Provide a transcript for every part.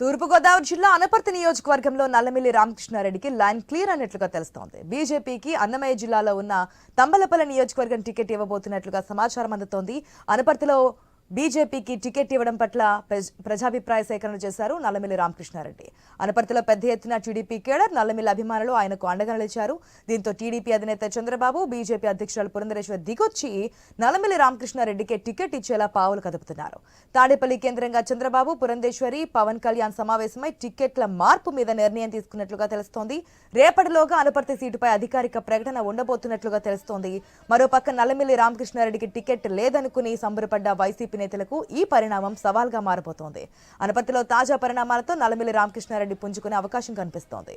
తూర్పుగోదావరి జిల్లా అనపర్తి నియోజకవర్గంలో నల్లమిల్లి రామకృష్ణారెడ్డికి లైన్ క్లియర్ అన్నట్లుగా తెలుస్తోంది. బీజేపీకి అన్నమయ్య జిల్లాలో ఉన్న తంబలపల్లి నియోజకవర్గం టికెట్ ఇవ్వబోతున్నట్లుగా సమాచారం అందుతోంది. అనపర్తిలో బీజేపీకి టికెట్ ఇవ్వడం పట్ల ప్రజ- ప్రజాభిప్రాయ సేకరణ చేశారు నల్లమిల్లి రామకృష్ణారెడ్డి. అనపర్తిలో పెద్ద ఎత్తున టీడీపీ కేడర్ నల్లమిల్లి అభిమానులు ఆయనకు అండగా నిలిచారు. దీంతో టీడీపీ అధినేత చంద్రబాబు బీజేపీ అధ్యక్షురాలు పురంధరేశ్వర్ దిగొచ్చి నల్లమిల్లి రామకృష్ణారెడ్డికి టికెట్ ఇచ్చేలా పావులు కదుపుతున్నారు. తాడేపల్లి కేంద్రంగా చంద్రబాబు పురంధేశ్వరి పవన్ కళ్యాణ్ సమావేశమై టికెట్ల మార్పు మీద నిర్ణయం తీసుకున్నట్లుగా తెలుస్తోంది. రేపటిలోగా అనపర్తి సీటుపై అధికారిక ప్రకటన ఉండబోతున్నట్లుగా తెలుస్తోంది. మరోపక్క నల్లమిల్లి రామకృష్ణారెడ్డికి టికెట్ లేదనుకుని సంబరపడ్డ వైసీపీ నేతలకు ఈ పరిణామం సవాల్గా మారబోతోంది. అనపర్తిలో తాజా పరిణామాలతో నల్లమిల్లి రామకృష్ణారెడ్డి పుంజుకునే అవకాశం కనిపిస్తోంది.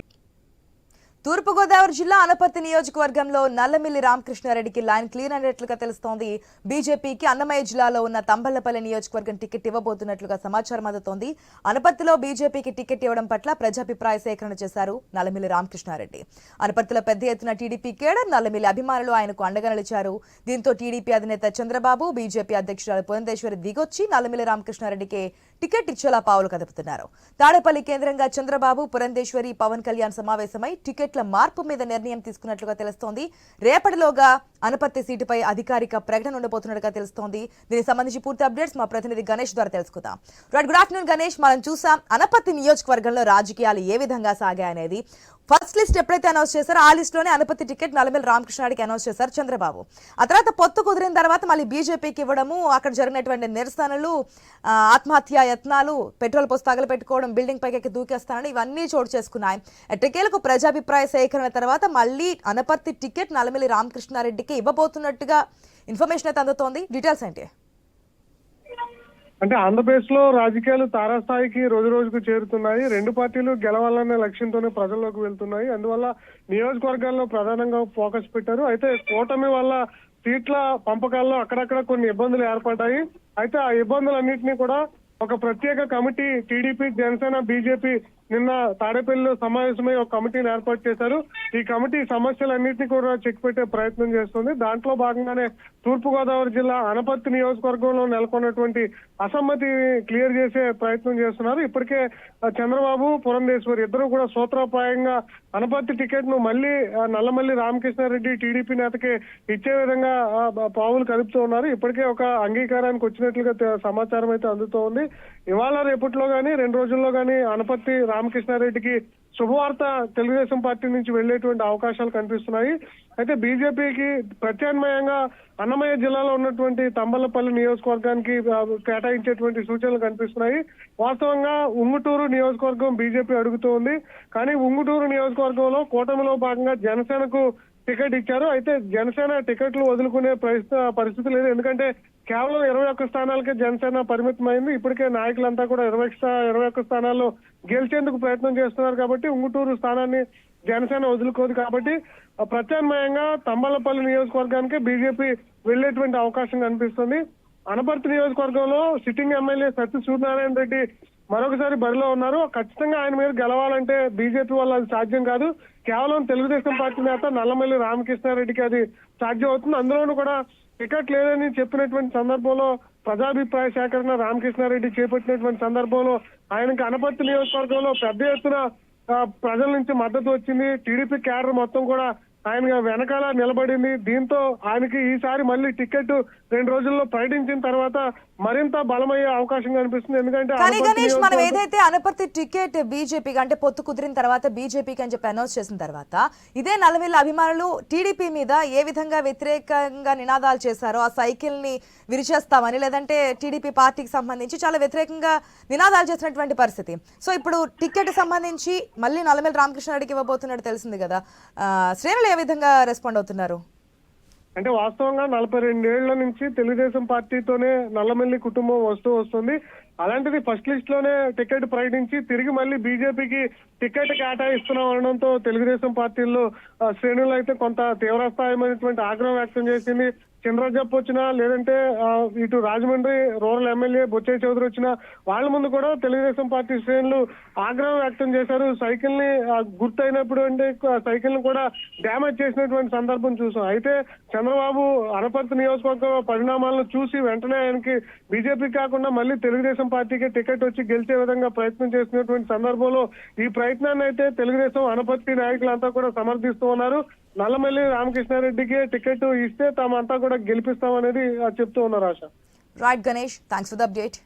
Thurpu Godavari జిల్లా అనపర్తి నియోజకవర్గంలో నల్లమిల్లి రామకృష్ణారెడ్డికి లైన్ క్లియర్ అయినట్లుగా తెలుస్తోంది. బీజేపీకి అన్నమయ్య జిల్లాలో ఉన్న తంబళ్ళపల్లి నియోజకవర్గం టికెట్ ఇవ్వబోతున్నట్లుగా సమాచారం అందుతోంది. అనపర్తిలో బీజేపీకి టికెట్ ఇవ్వడం పట్ల ప్రజాభిప్రాయ సేకరణ చేశారు నల్లమిల్లి రామకృష్ణారెడ్డి. అనపర్తిలో పెద్ద ఎత్తున టీడీపీ కేడర్ నల్లమిల్లి అభిమానులు ఆయనకు అండగా నిలిచారు. దీంతో టీడీపీ అధినేత చంద్రబాబు బీజేపీ అధ్యక్షురాలు పురంధేశ్వరి దిగొచ్చి నల్లమిల్లి రామకృష్ణారెడ్డికి టికెట్ ఇచ్చేలా పావులు కదుపుతున్నారు. తాడేపల్లి కేంద్రంగా చంద్రబాబు పురంధేశ్వరి పవన్ కళ్యాణ్ సమావేశమై టికెట్ల మార్పు మీద నిర్ణయం తీసుకున్నట్లుగా తెలుస్తోంది. రేపటిలోగా అనుపత్తి సీటుపై అధికారిక ప్రకటన ఉండబోతున్నట్టుగా తెలుస్తోంది. దీనికి సంబంధించి పూర్తి అప్డేట్స్ మా ప్రతినిధి గణేష్ ద్వారా తెలుసుకుందాం. రైట్ గుడ్ ఆఫ్టర్నూన్ గణేష్ మనం చూసాం. అనపత్తి నియోజకవర్గంలో రాజకీయాలు ఏ విధంగా సాగాయనేది. ఫస్ట్ లిస్ట్ ఎప్పుడైతే అనౌన్స్ చేశారో ఆ లిస్ట్లోనే అనుపతి టికెట్ నలమిల్ రామకృష్ణాడికి అనౌన్స్ చేశారు చంద్రబాబు. ఆ తర్వాత పొత్తు కుదిరిన తర్వాత మళ్ళీ బీజేపీకి ఇవ్వడము అక్కడ జరిగినటువంటి నిరసనలు ఆత్మహత్య యత్నాలు పెట్రోల్ పోస్ట్ తగలపెట్టుకోవడం బిల్డింగ్ పైకి దూకేస్తానని ఇవన్నీ చోటు చేసుకున్నాయి. ఎట్టకేలకు ప్రజాభిప్రాయ సేకరణ తర్వాత మళ్ళీ అనపర్తి టికెట్ నలమిలి రామకృష్ణారెడ్డికి ఇవ్వబోతున్నట్టుగా ఇన్ఫర్మేషన్ అయితే అందుతోంది. డీటెయిల్స్ ఏంటి? అంటే ఆంధ్రప్రదేశ్లో రాజకీయాలు తారాస్థాయికి రోజు రోజుకు చేరుతున్నాయి. రెండు పార్టీలు గెలవాలనే లక్ష్యంతోనే ప్రజల్లోకి వెళ్తున్నాయి. అందువల్ల నియోజకవర్గాల్లో ప్రధానంగా ఫోకస్ పెట్టారు. అయితే కూటమి వల్ల సీట్ల పంపకాల్లో అక్కడక్కడ కొన్ని ఇబ్బందులు ఏర్పడ్డాయి. అయితే ఆ ఇబ్బందులన్నింటినీ కూడా ఒక ప్రత్యేక కమిటీ టీడీపీ జనసేన బీజేపీ నిన్న తాడేపల్లిలో సమావేశమై ఒక కమిటీని ఏర్పాటు చేశారు. ఈ కమిటీ సమస్యలన్నింటినీ కూడా చెక్ పెట్టే ప్రయత్నం చేస్తుంది. దాంట్లో భాగంగానే తూర్పుగోదావరి జిల్లా అనపర్తి నియోజకవర్గంలో నెలకొన్నటువంటి అసమ్మతి క్లియర్ చేసే ప్రయత్నం చేస్తున్నారు. ఇప్పటికే చంద్రబాబు పురంధేశ్వరి ఇద్దరు కూడా సూత్రప్రాయంగా అనపర్తి టికెట్ను మళ్ళీ నల్లమల్లి రామకృష్ణారెడ్డి టీడీపీ నేతకి ఇచ్చే విధంగా పావులు కలుపుతూ ఉన్నారు. ఇప్పటికే ఒక అంగీకారానికి వచ్చినట్లుగా సమాచారం అయితే అందుతోంది ఇవాళ రేపట్లో గానీ రెండు రోజుల్లో గానీ అనపర్తి రామకృష్ణారెడ్డికి శుభవార్త తెలుగుదేశం పార్టీ నుంచి వెళ్ళేటువంటి అవకాశాలు కనిపిస్తున్నాయి. అయితే బీజేపీకి ప్రత్యామ్నాయంగా అన్నమయ్య జిల్లాలో ఉన్నటువంటి తంబలపల్లి నియోజకవర్గానికి కేటాయించేటువంటి సూచనలు కనిపిస్తున్నాయి. వాస్తవంగా ఉంగుటూరు నియోజకవర్గం బీజేపీ అడుగుతోంది. కానీ ఉంగుటూరు నియోజకవర్గంలో కూటమిలో భాగంగా జనసేనకు టికెట్ ఇచ్చారు. అయితే జనసేన టికెట్లు వదులుకునే పరిస్థితి పరిస్థితి లేదు. ఎందుకంటే కేవలం ఇరవై ఒక్క స్థానాలకే జనసేన పరిమితమైంది. ఇప్పటికే నాయకులంతా కూడా ఇరవై ఇరవై ఒక్క స్థానాల్లో గెలిచేందుకు ప్రయత్నం చేస్తున్నారు కాబట్టి ఉంగుటూరు స్థానాన్ని జనసేన వదులుకోదు కాబట్టి ప్రత్యామ్నాయంగా తంబలపల్లి నియోజకవర్గానికి బీజేపీ వెళ్ళేటువంటి అవకాశం కనిపిస్తుంది. అనపర్తి నియోజకవర్గంలో సిట్టింగ్ ఎమ్మెల్యే సత్య సూర్యనారాయణ రెడ్డి మరొకసారి బరిలో ఉన్నారు. ఖచ్చితంగా ఆయన మీద గెలవాలంటే బీజేపీ వల్ల అది సాధ్యం కాదు. కేవలం తెలుగుదేశం పార్టీ నేత నల్లమల్లి రామకృష్ణారెడ్డికి అది సాధ్యం అవుతుంది. అందులోనూ కూడా టికెట్ లేదని చెప్పినటువంటి సందర్భంలో ప్రజాభిప్రాయ సేకరణ రామకృష్ణారెడ్డి చేపట్టినటువంటి సందర్భంలో ఆయనకి అనపర్తి నియోజకవర్గంలో పెద్ద ఎత్తున ప్రజల నుంచి మద్దతు వచ్చింది. టీడీపీ క్యాడర్ మొత్తం కూడా ఆయన వెనకాల నిలబడింది. దీంతో ఆయనకి ఈసారి మళ్ళీ టికెట్ రెండు రోజుల్లో ప్రకటించిన తర్వాత మరింత బలమయ్యే అవకాశం కనిపిస్తుంది. ఎందుకంటే కానీ గణేష్ మనం ఏదైతే అనపర్తి టికెట్ బీజేపీకి అంటే పొత్తు కుదిరిన తర్వాత బీజేపీకి అని చెప్పి అనౌన్స్ చేసిన తర్వాత ఇదే నలవేల అభిమానులు టీడీపీ మీద ఏ విధంగా వ్యతిరేకంగా నినాదాలు చేశారో ఆ సైకిల్ని విరిచేస్తామని లేదంటే టీడీపీ పార్టీకి సంబంధించి చాలా వ్యతిరేకంగా నినాదాలు చేసినటువంటి పరిస్థితి. సో ఇప్పుడు టికెట్ సంబంధించి మళ్ళీ నల్లమేల రామకృష్ణారెడ్డికి ఇవ్వబోతున్నట్టు తెలిసింది కదా. శ్రేణులు ఏ విధంగా రెస్పాండ్ అవుతున్నారు? అంటే వాస్తవంగా నలభై రెండేళ్ళ నుంచి తెలుగుదేశం పార్టీతోనే నల్లమల్లి కుటుంబం వస్తూ వస్తుంది. అలాంటిది ఫస్ట్ లిస్ట్లోనే టికెట్ ప్రకటించి తిరిగి మళ్ళీ బీజేపీకి టికెట్ కేటాయిస్తున్నాం అనడంతో తెలుగుదేశం పార్టీల్లో శ్రేణులు అయితే కొంత తీవ్రస్థాయిమైనటువంటి ఆగ్రహం వ్యక్తం చేసింది. చంద్రజప్ వచ్చినా లేదంటే ఇటు రాజమండ్రి రూరల్ ఎమ్మెల్యే బొచ్చయ్య చౌదరి వచ్చినా వాళ్ళ ముందు కూడా తెలుగుదేశం పార్టీ శ్రేణులు ఆగ్రహం వ్యక్తం చేశారు. సైకిల్ని గుర్తయినప్పుడు అంటే సైకిల్ని కూడా డ్యామేజ్ చేసినటువంటి సందర్భం చూసాం. అయితే చంద్రబాబు అనపర్తి నియోజకవర్గ పరిణామాలను చూసి వెంటనే ఆయనకి బీజేపీ కాకుండా మళ్ళీ తెలుగుదేశం పార్టీకి టికెట్ వచ్చి గెలిచే విధంగా ప్రయత్నం చేసినటువంటి సందర్భంలో ఈ ప్రయత్నాన్ని అయితే తెలుగుదేశం అనపర్తి నాయకులంతా కూడా సమర్థిస్తూ ఉన్నారు. నల్లమల్లి రామకృష్ణారెడ్డికి టికెట్ ఇస్తే తామంతా కూడా గెలిపిస్తామనేది చెప్తూ ఉన్నారు ఆశ. Right Ganesh thanks for the update